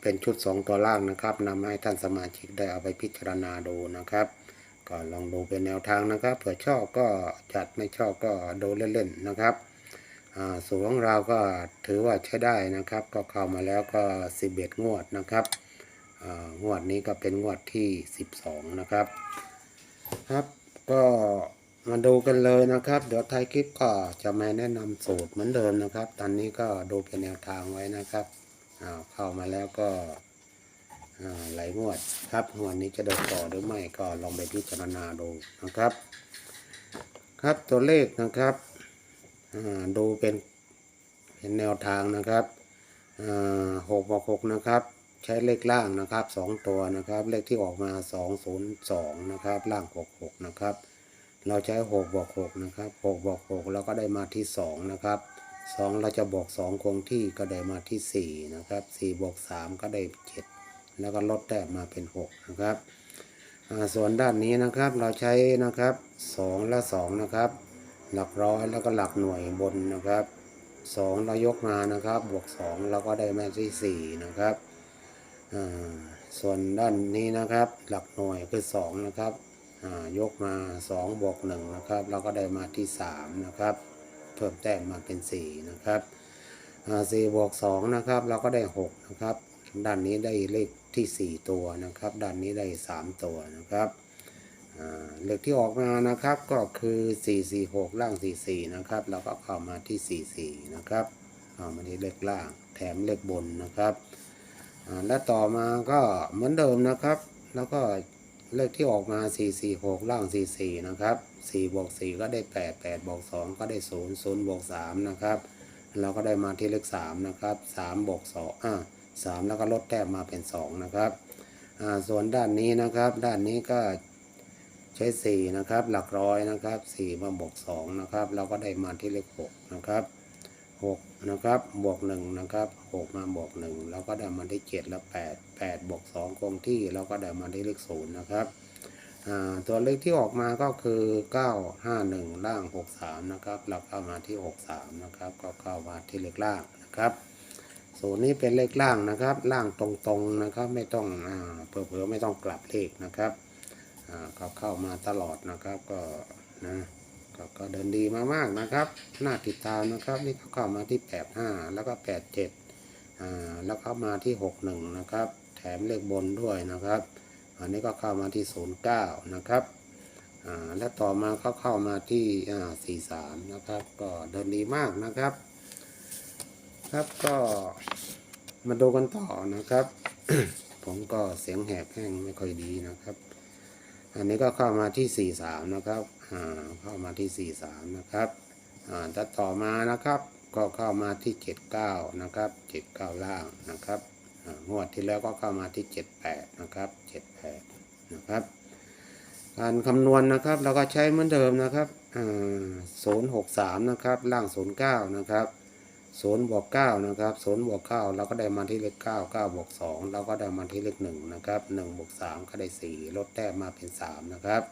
เป็นชุดสองตัวล่างนะครับนำให้ท่านสมาชิกได้เอาไปพิจารณาดูนะครับ ก็ลองดูเป็นแนวทางนะครับ เผื่อชอบก็จัดไม่ชอบก็ดูเล่นๆนะครับสูตรของเราก็ถือว่าใช้ได้นะครับ ก็เข้ามาแล้วก็ 11 งวดนะครับงวดนี้ก็เป็นงวดที่ 12 นะครับ ครับก็มาดูกันเลยนะครับ เดี๋ยวท้ายคลิปก็จะมาแนะนำสูตรเหมือนเดิมนะครับ ตอนนี้ก็ดูเป็นแนวทางไว้นะครับ อ่าเข้ามาแล้วก็อ่าหลายงวดครับงวดนี้จะเดินต่อหรือไม่ก็ลองไปพิจารณาดูนะครับ ครับตัวเลขนะครับดูเป็นเป็นแนวทางนะครับหกบอกหกนะครับ ใช้เลขล่างนะครับสองตัวนะครับ เลขที่ออกมาสองศูนย์สองนะครับ ล่างหกหกนะครับ เราใช้หกบวกหกนะครับหกบวกหกเราก็ได้มาที่สองนะครับ สองเราจะบวกสองคงที่ก็ได้มาที่สี่นะครับสี่บวกสามก็ได้เจ็ดแล้วก็ลดแต้มมาเป็นหกนะครับอ่าส่วนด้านนี้นะครับเราใช้นะครับสองและสองนะครับ หลักร้อยแล้วก็หลักหน่วยบนนะครับสองเรายกมานะครับ บวกสองเราก็ได้มาที่สี่นะครับอ่าส่วนด้านนี้นะครับ หลักหน่วยคือสองนะครับอ่ายกมา2บวก1นะครับ เราก็ได้มาที่3นะครับ พิ่มแต้มมาเป็น 4 นะครับอ่บวก2นะครับ เราก็ได้6นะครับ ด้านนี้ได้เลขที่ 4 ตัวนะครับ ด้านนี้ได้ 3 ตัวนะครับเลขที่ออกมานะครับก็คือ 446 ล่าง 44 นะครับ เราก็เข้ามาที่ 44 นะครับเข้ามาที่เลขล่างแถมเลขบนนะครับและต่อมาก็เหมือนเดิมนะครับ แล้วก็ เลขที่ออกมา 4 4 6 ล่าง 4 4 นะครับ 4 บวก 4 ก็ได้ 8 8 บวก 2 ก็ได้ 0 0 บวก 3 นะครับ เราก็ได้มาที่เลข 3 นะครับ 3 บวก 2 อ่า 3 แล้วก็ลดแต้มมาเป็น 2 นะครับ อ่า ส่วนด้านนี้นะครับ ด้านนี้ก็ใช้ 4 นะครับ หลักร้อยนะครับ 4 มาบวก 2 นะครับ เราก็ได้มาที่เลข 6 นะครับ 6 นะครับ บวก 1 นะครับ 6มาบวก1แล้วก็ได้มาที่7แล้ว8 8บวก2คงที่แล้วก็ได้มาที่เลข0นะครับตัวเลขที่ออกมาก็คือ 951 ล่าง 63 นะครับ เราเข้ามาที่ 63 นะครับ ก็เข้ามาที่เลขล่างนะครับศูนย์นี้เป็นเลขล่างนะครับ ล่างตรงๆนะครับ ไม่ต้องอ่เผลอๆไม่ต้องกลับเลขนะครับก็เข้ามาตลอดนะครับ ก็นะก็ก็เดินดีมามากนะครับ น่าติดตามนะครับ นี่เข้ามาที่ 85 แล้วก็ 87 อ่าแล้วเข้ามาที่61นะครับ แถมเลขบนด้วยนะครับ อันนี้ก็เข้ามาที่09นะครับอ่าและต่อมาก็เข้ามาที่อ่า43นะครับ ก็เดินดีมากนะครับ ครับก็มาดูกันต่อนะครับ ผมก็เสียงแหบแห้งไม่ค่อยดีนะครับ อันนี้ก็เข้ามาที่43นะครับอ่าเข้ามาที่43นะครับอ่าถ้าต่อมานะครับ ก็เข้ามาที่ 79 นะครับ 79 ล่างนะครับงวดที่แล้วก็เข้ามาที่ 78 นะครับ 78 นะครับ การคำนวณนะครับเราก็ใช้เหมือนเดิมนะครับอ่า063 นะครับ ล่าง 09 นะครับศูนย์บวกเก้านะครับศูนย์บวกเก้าเราก็ได้มาที่เลขเก้าเก้าบวกสองเราก็ได้มาที่เลขหนึ่งนะครับหนึ่งบวกสามก็ได้สี่ลดแต้มมาเป็นสามนะครับ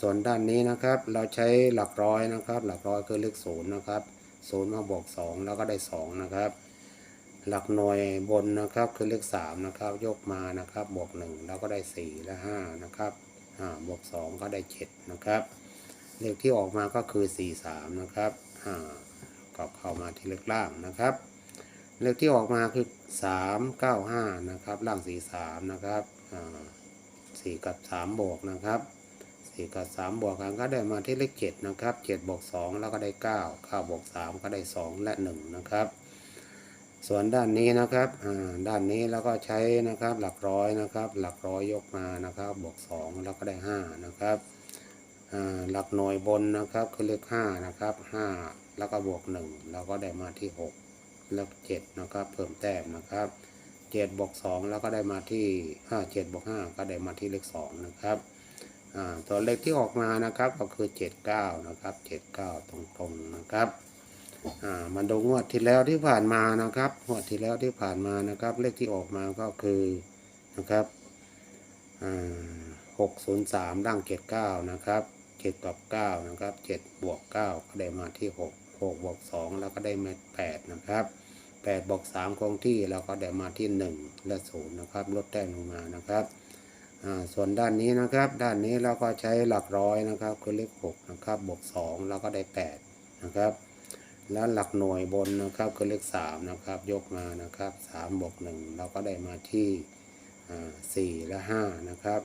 ส่วนด้านนี้นะครับเราใช้หลักร้อยนะครับ หลักร้อยคือเลขศูนย์นะครับ ศูนย์มาบวกสองเราก็ได้สองนะครับ หลักหน่วยบนนะครับคือเลขสามนะครับ ยกมานะครับ บวกหนึ่งเราก็ได้สี่และห้านะครับอ่าบวกสองก็ได้เจ็ดนะครับ เลขที่ออกมาก็คือสี่สามนะครับอ่าก็เข้ามาที่เลขล่างนะครับ เลขที่ออกมาคือสามเก้าห้านะครับ ล่างสี่สามนะครับอ่าสี่กับสามบวกนะครับ สี่กับสามบวกกันก็ได้มาที่เลขเจ็ดนะครับเจ็ดบวกสองแล้วก็ได้เก้าเก้าบวกสามก็ได้สองและหนึ่งนะครับ ส่วนด้านนี้นะครับอ่าด้านนี้แล้วก็ใช้นะครับหลักร้อยนะครับ หลักร้อยยกมานะครับ บวกสองแล้วก็ได้ห้านะครับอ่าหลักหน่วยบนนะครับคือเลขห้านะครับห้าแล้วก็บวกหนึ่งเราก็ได้มาที่หกแล้วเจ็ดนะครับเพิ่มแต้มนะครับเจ็ดบวกสองแล้วก็ได้มาที่ห้าเจ็ดบวกห้าก็ได้มาที่เลขสองนะครับ ตัวเลขที่ออกมานะครับก็คือเจ็ดเก้านะครับเจ็ดเก้าตรงๆนะครับอ่ามันดูงวดที่แล้วที่ผ่านมานะครับงวดที่แล้วที่ผ่านมานะครับ เลขที่ออกมาก็คือนะครับหกศูนย์สามร่างเจ็ดเก้านะครับเจ็ดกับเก้านะครับเจ็ดบวกเก้าก็ได้มาที่หกหกบวกสองแล้วก็ได้มาแปดนะครับแปดบวกสามคงที่เราก็ได้มาที่หนึ่งและศูนย์นะครับ ลดแต้มลงมานะครับ ส่วนด้านนี้นะครับ ด้านนี้เราก็ใช้หลักร้อยนะครับ คือเลขหกนะครับบวกสองเราก็ได้แปดนะครับ แล้วหลักหน่วยบนนะครับคือเลขสามนะครับยกมานะครับสามบวกหนึ่งเราก็ได้มาที่อ่าสี่และห้านะครับ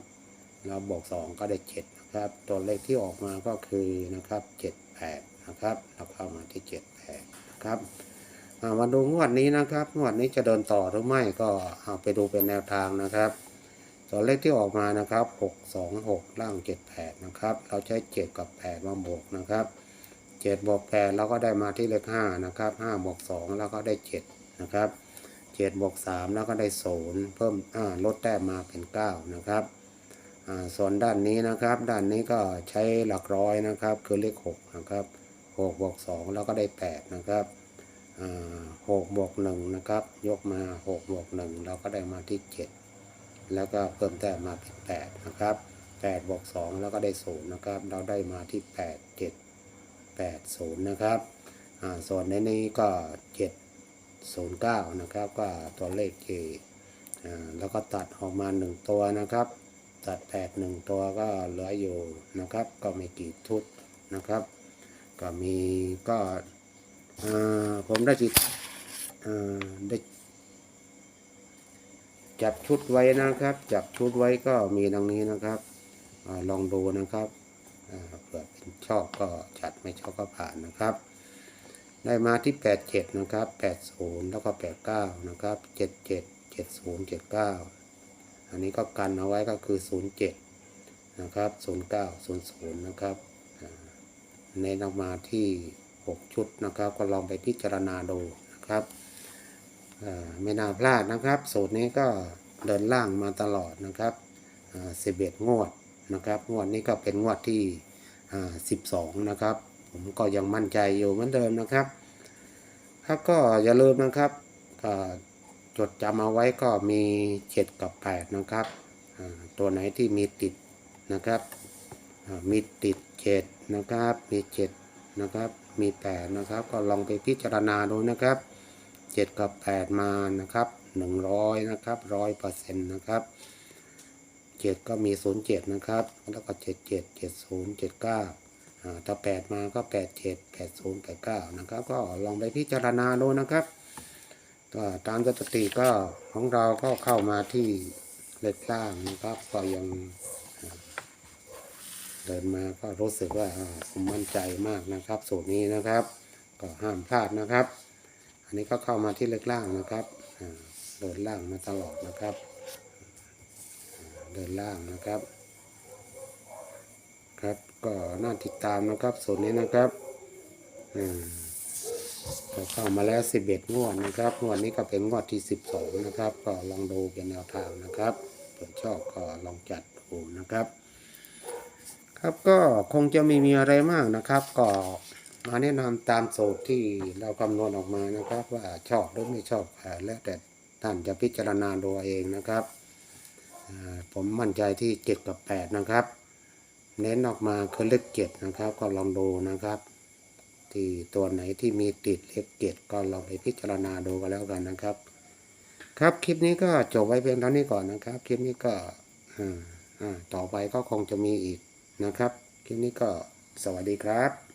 เราบวกสองก็ได้เจ็ดนะครับ ตัวเลขที่ออกมาก็คือนะครับเจ็ดแปดนะครับ เราเข้ามาที่เจ็ดแปดนะครับมาดูงวดนี้นะครับงวดนี้จะเดินต่อหรือไม่ก็เอาไปดูเป็นแนวทางนะครับ ตัวเลขที่ออกมานะครับหกสองหกล่างเจ็ดแปดนะครับ เราใช้เจ็ดกับแปดมาบวกนะครับเจ็ดบวกแปดเราก็ได้มาที่เลขห้านะครับห้าบวกสองแล้วก็ได้เจ็ดนะครับเจ็ดบวกสามแล้วก็ได้ศูนย์เพิ่มลดแต้มมาเป็นเก้านะครับอ่าส่วนด้านนี้นะครับ ด้านนี้ก็ใช้หลักร้อยนะครับ คือเลขหกนะครับหกบวกสองแล้วก็ได้แปดนะครับอ่าหกบวกหนึ่งนะครับ ยกมาหกบวกหนึ่งเราก็ได้มาที่เจ็ด แล้วก็เพิ่มแต้มมาเป็นแปดนะครับแปดบวกสองแล้วก็ได้ศูนะครับ เราได้มาที่แปดเจ็ดแปดศูนะครับอ่าส่วนในนี้ก็เจ็ดศูนะครับ ก็ตัวเลขที่อ่าแล้วก็ตัดออกมาหนึ่งตัวนะครับ ตัดแปดหนึ่งตัวก็เหลืออยู่นะครับ ก็ไม่กี่ชุดนะครับ ก็มีก็อ่อผมได้จิตอ่อได้ จับชุดไว้นะครับ จับชุดไว้ก็มีดังนี้นะครับอลองดูนะครับเผื่อเป็นชอบก็จัดไม่ชอบก็ผ่านนะครับ ได้มาที่แปดเจ็ดนะครับแปดศูนย์แล้วก็แปดเก้านะครับเจ็ดเจ็ดเจ็ดศูนย์เจ็ดเก้าอันนี้ก็กันเอาไว้ก็คือ 07 นะครับ 09 00 นะครับในนำมาที่ 6 ชุดนะครับ ก็ลองไปพิจารณาดูนะครับ ไม่น่าพลาดนะครับ สูตรนี้ก็เดินล่างมาตลอดนะครับอ่า11งวดนะครับ งวดนี้ก็เป็นงวดที่อ่า12นะครับ ผมก็ยังมั่นใจอยู่เหมือนเดิมนะครับครับก็อย่าลืมนะครับจดจำเอาไว้ก็มี7กับ8นะครับ ตัวไหนที่มีติดนะครับ มีติด7นะครับ มี7นะครับ มี8นะครับ ก็ลองไปพิจารณาดูนะครับ 7กับ8มานะครับ100นะครับ100%นะครับ7ก็มี07นะครับแล้วก็77 70 79อ่าถ้า8มาก็87 80 89นะครับ ก็ลองไปพิจารณาดูนะครับก็ตามสถิติก็ของเราก็เข้ามาที่เล็กล่างนะครับ ก็ยังเดินมาก็รู้สึกว่าอ่าผมมั่นใจมากนะครับ สูตรนี้นะครับ ก็ห้ามพลาดนะครับ อันนี้ก็เข้ามาที่เล็กล่างนะครับเดินล่างมาตลอดนะครับ เดินล่างนะครับ ครับก็น่าติดตามนะครับสูตรนี้นะครับอก็เข้ามาแล้ว 11 งวดนะครับงวดนี้ก็เป็นงวดที่ 12 นะครับ ก็ลองดูเป็นแนวทางนะครับเผื่อชอบก็ลองจัดดูนะครับ ครับก็คงจะไม่มีอะไรมากนะครับก็ มาแนะนำตามสูตรที่เราคำนวณออกมานะครับ ว่าชอบหรือไม่ชอบแล้วแต่ท่านจะพิจารณาดูเองนะครับผมมั่นใจที่ 7 กับ 8 นะครับ เน้นออกมาคือเลขเจ็ดนะครับ ก็ลองดูนะครับ ที่ตัวไหนที่มีติดเลขเกตก็ลองไปพิจารณาดูกันแล้วกันนะครับ ครับคลิปนี้ก็จบไว้เพียงเท่านี้ก่อนนะครับ คลิปนี้ก็อ่าอ่าต่อไปก็คงจะมีอีกนะครับ คลิปนี้ก็สวัสดีครับ